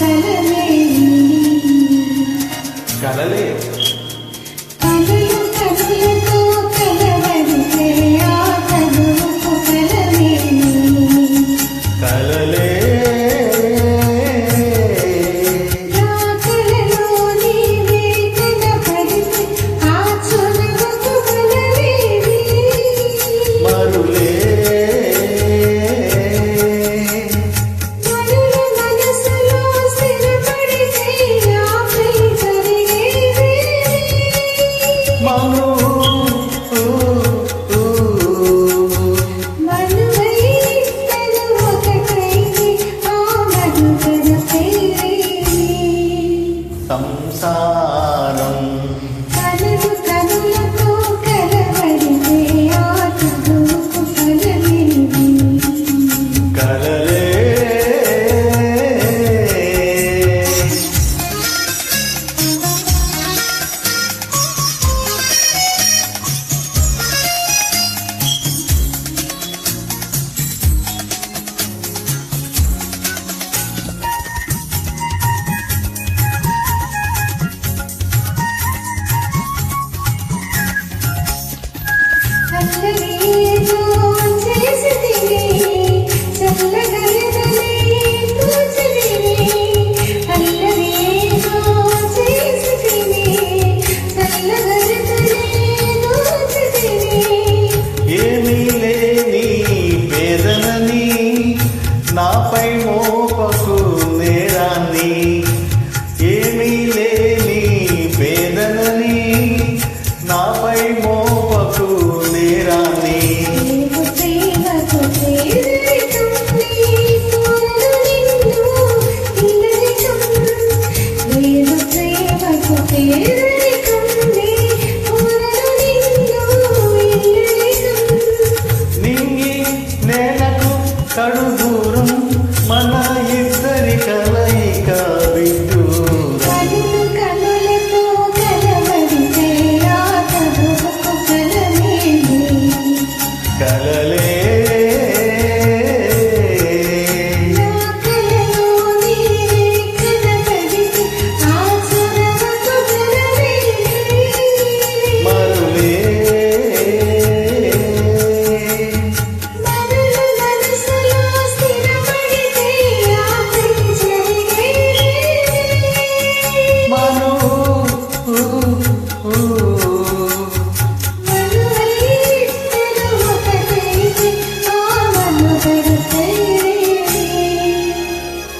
കലലേ കലലേ സംസാര పేదలని ఏమీ లేని పేదలని నాపై మోపకు నేరాని. నింగి నేలకు కడుగు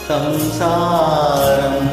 संसारम्